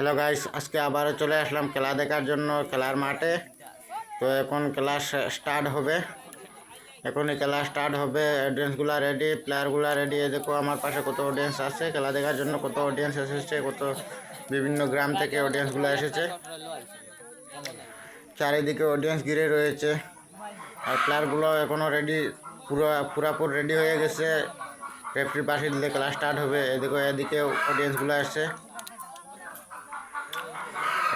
Hello guys আজকে আবারও চলে আসলাম খেলা দেখার জন্য, খেলার মাঠে। তো এখন খেলা স্টার্ট হবে। এখনই খেলা স্টার্ট হবে। অডিয়েন্সগুলো রেডি প্লেয়ারগুলো রেডি দেখো আমার পাশে কত অডিয়েন্স আছে। খেলা দেখার জন্য কত অডিয়েন্স এসেছে, কত বিভিন্ন গ্রাম থেকে অডিয়েন্সগুলো এসেছে। চারিদিকে অডিয়েন্স ঘিরে রয়েছে। আর প্লেয়ারগুলো এখনও রেডি পুরো, পুরাপুর রেডি হয়ে গেছে। রেফ্রির পাশে দিলে খেলা স্টার্ট হবে। এদিকে এদিকে অডিয়েন্সগুলো আসছে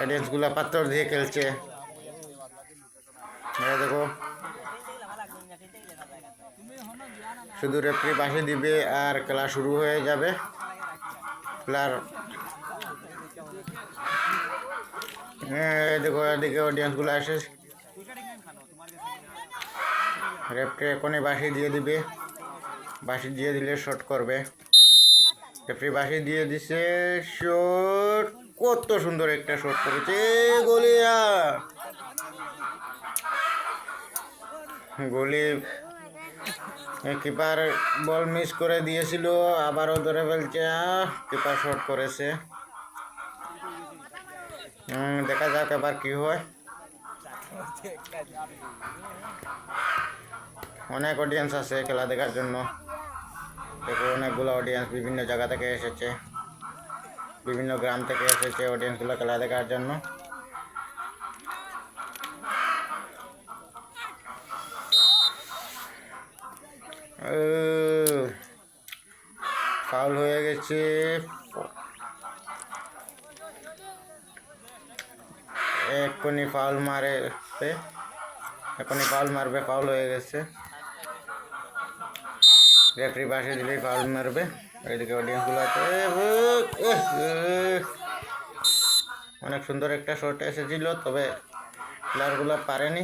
অডিয়েন্সগুলো পাথর দিয়ে খেলছে। এটা দেখো। শুধু রেফ্রি পাশে দিবে আর খেলা শুরু হয়ে যাবে। প্লেয়ার দেখো, এদিকে অডিয়েন্সগুলো আসে। রেফ্রি এখনই বাসি দিয়ে দিবে। বাসি দিয়ে দিলে শর্ট করবে। রেফ্রি বাসি দিয়ে দিছে শর্ট কত সুন্দর একটা শট করেছে। গলিয়া। গলি কিপার বল মিস করে দিয়েছিল, আবারও ধরে ফেলছে। কিপার শট করেছে। দেখা যাক এবার কি হয়। অনেক অডিয়েন্স আছে খেলা দেখার জন্য। অনেকগুলো অডিয়েন্স বিভিন্ন জায়গা থেকে এসেছে। বিভিন্ন গ্রাম থেকে এসেছে অডিয়েন্সগুলো খেলা দেখার জন্য। ফাউল হয়ে গেছে। এক্ষুনি ফাউল মারে এখনই ফাউল মারবে ফাউল হয়ে গেছে। রেফারি পাশে দিলেই ফাউল মারবে এদিকে অডিয়েন্সগুলো আছে। অনেক সুন্দর একটা শট এসেছিল, তবে প্লেয়ারগুলো পারেনি